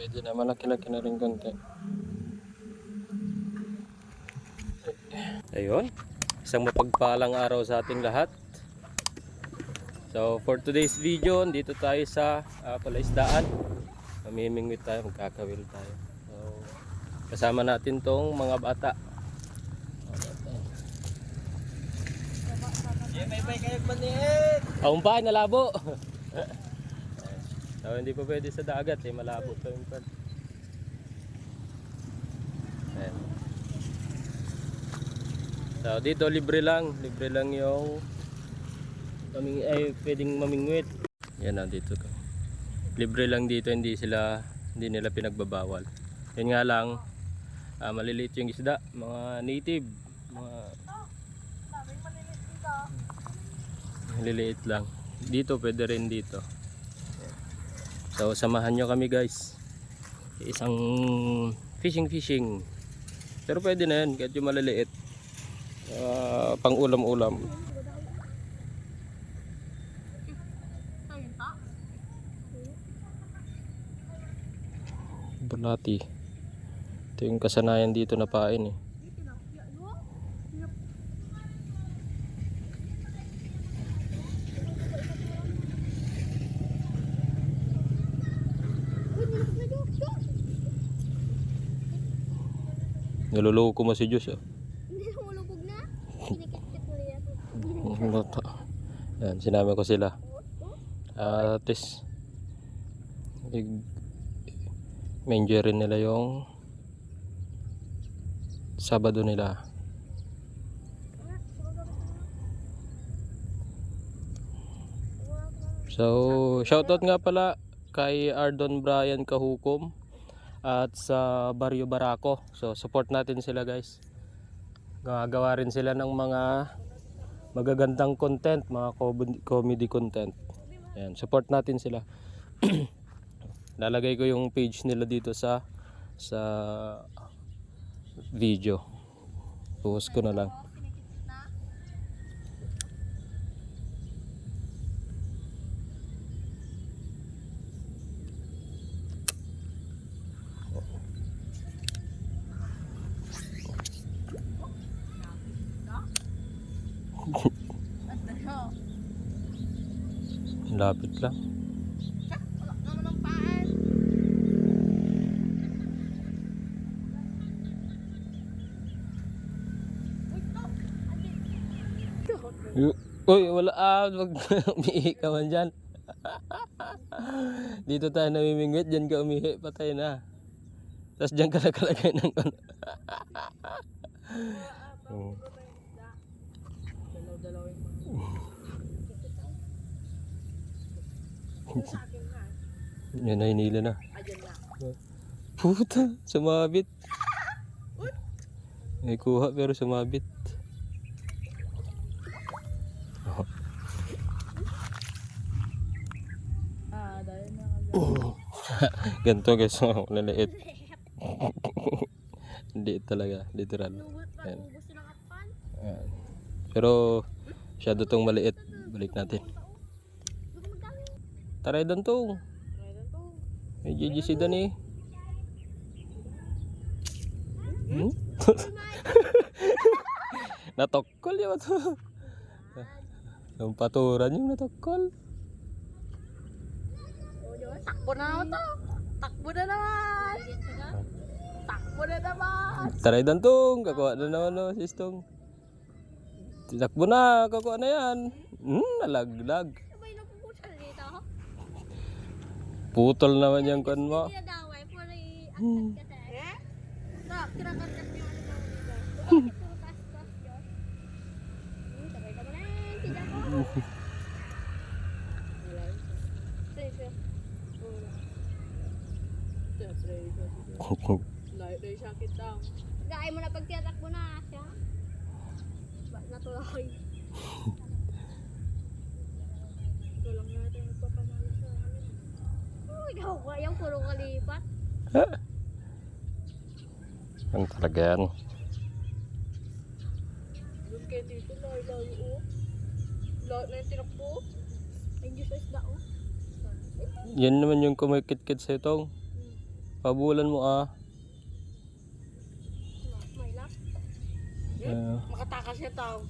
Pwede na, malaki-laki na rin konti. Ayun. Isang mapagpalang araw sa ating lahat. So, for today's video, dito tayo sa uh, palaisdaan. Mamimingwit tayo, magkakawil tayo. So, kasama natin tong mga bata. May-may kayo maniit! Ang pa, nalabo. so, hindi pa pwede sa dagat eh, malabo to yung. Ayan. So, dito libre lang, libre lang yung maming ay pwedeng mamingwit. Yan na dito ka. Libre lang dito, hindi sila hindi nila pinagbabawal. Yun nga lang ah, maliliit yung isda, mga native, mga Liliit lang. Dito, pwede rin dito. So, samahan nyo kami guys. Isang fishing fishing. Pero pwede na yan, kahit yung maliliit. Ah, pang ulam-ulam. Bulati. Ito yung kasanayan dito na pain eh. Niloloko mo si Diyos ah. Hindi na mulubog na. Kinikit-kit yan. Bata. Yan, sinama ko sila. At least, i- ma-enjoy rin nila yung Sabado nila. So, shoutout nga pala kay Ardon Brian Kahukom at sa Barrio Barako. So, support natin sila guys. Gagawa rin sila ng mga magagandang content, mga co- comedy content. Ayan, support natin sila. Lalagay ko yung page nila dito sa sa video. Post ko na lang. Lapit lang. Uy, wala ah, wag umihi ka man dyan. Dito tayo namimingwit, dyan ka umihi, patay na. Tapos dyan ka nakalagay ng ano. Hmm. Yan na, hinila na. Puta, sumabit. May kuha pero sumabit. Ah, dahil na Ganito guys, oh, laliit. Hindi talaga, literal. Ayan. Ayan. Pero, masyado tong maliit. Balik natin. Taray doon to. May GGC doon eh. Hmm? natokol yun to. Yung paturan yung natokol. Takbo na naman to. Takbo na naman. Takbo na naman. Taray doon tong. Kakuha na naman no, sistong. Tinakbo na, kakuha na yan. Hmm, nalaglag. Sabay na puputal dito. Putol naman yung kon mo. Hindi na daway, puro i-angkat ka tayo. Stop, kinakarkat niyo ano mo dito. Puro kas-kas yun. Hmm, sabay ka mo layo na yung sakit daw. Gaya mo na pag tinatakbo na siya. Ba't natuloy? Ito lang natin amin. Oh, yung puro kalipat? Ang talaga yan. Doon kay Tito, layo layo oh. Layo na yung tinakbo. May Diyos sa isda oh. Yan naman yung kumikit-kit sa itong. Pabulan mo ah. May lap. Uh, Makatakas siya tao.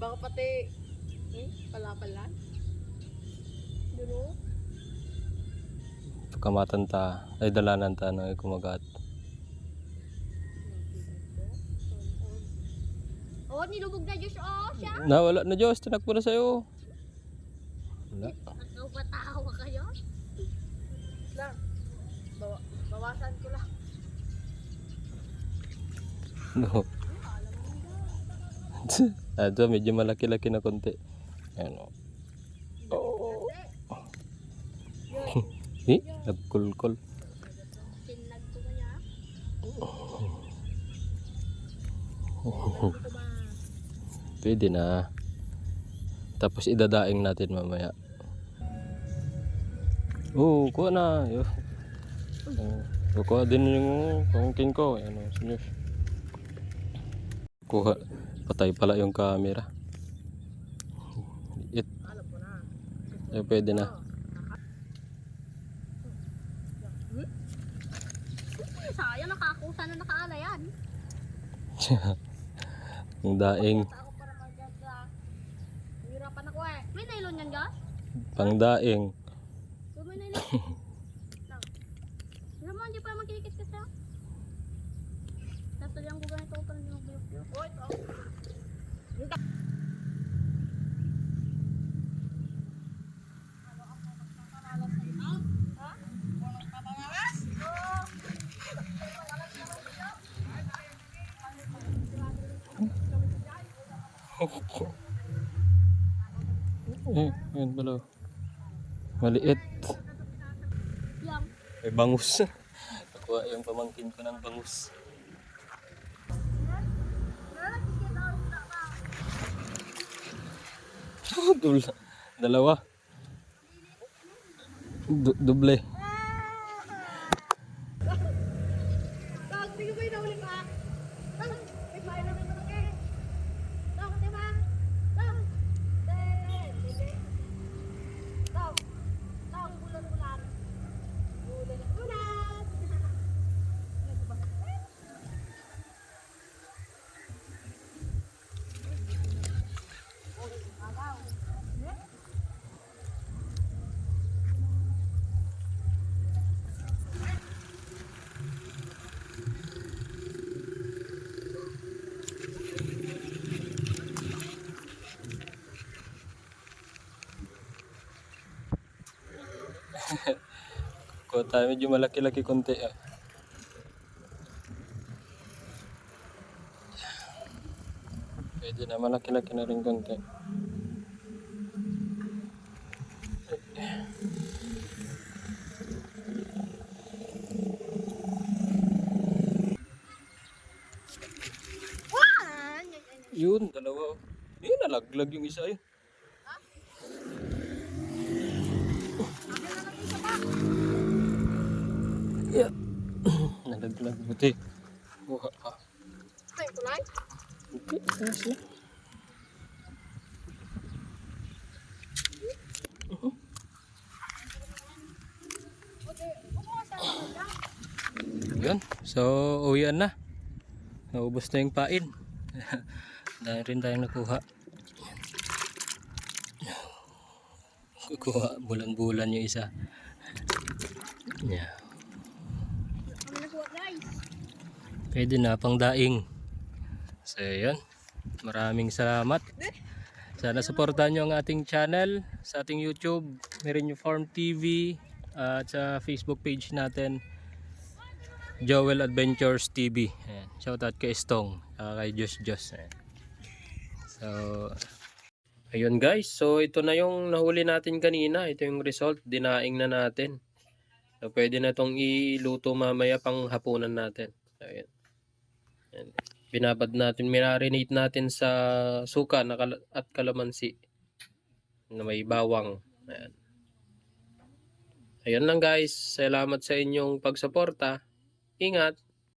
Baka pati, hmm, pala-pala. Pagkamatanta ay dalanan ta na kumagat. Oh, nilubog na Diyos. Oh, siya. Na wala na Diyos, tinakbo na sa'yo. Wala. Ikaw ba tawa kayo? Lang. Bawa, bawasan ko lang. No. ah, ito, medyo malaki-laki na konti. Ano. Oh. Eh, nagkulkol. Kaya. Pwede na. Tapos idadaing natin mamaya. Oo, kuha na. Oh, kuha din yung pamangkin ko. Ano, sinyo. Kuha. Patay pala yung camera. It. Eh, pwede na. Nakakusa na nakaala yan. Yung daing. Hirapan ako eh. May nylon yan, Josh? Pang daing. So, may nylon. Pero mo, hindi pa magkikit ka siya. Tapos yung ko ganito pa rin yung biyok-biyok. Oh, ito. Eh, yun pala. Maliit. May bangus. Nakuha yung pamangkin ko ng bangus. Dul dalawa. Du- duble. Tawag, tingin ko yung nahuli pa. Tawag, may bahay na may malaki. Tawag, di ba? Tawag. Eh, hindi. Tawag. Tawag, bulan-bulan. Bulan-bulan. Tayo medyo malaki-laki konti ah. Pwede na malaki-laki na rin konti. Yun, dalawa. Yun, nalaglag yung isa yun. Nalaglag. Buti. Buha pa. Ay, kulay. Okay, ayos na. Yun. So, uwian na. Naubos na yung pain. Dahil rin tayong nakuha. Kukuha bulan-bulan yung isa. Yeah. Kami nakuha, guys. Pwede na pang daing. So, yun. Maraming salamat. Sana supportahan nyo ang ating channel sa ating YouTube, Merinyo Farm TV, at sa Facebook page natin, Joel Adventures TV. Ayan. Shoutout kay Stong, saka kay Josh Josh. So, ayun guys. So, ito na yung nahuli natin kanina. Ito yung result. Dinaing na natin. So, pwede na itong iluto mamaya pang hapunan natin. So, ayan. Ayan. Binabad natin, minarinate natin sa suka na kal- at kalamansi na may bawang. Ayan. Ayun lang guys. Salamat sa inyong pagsuporta. Ingat.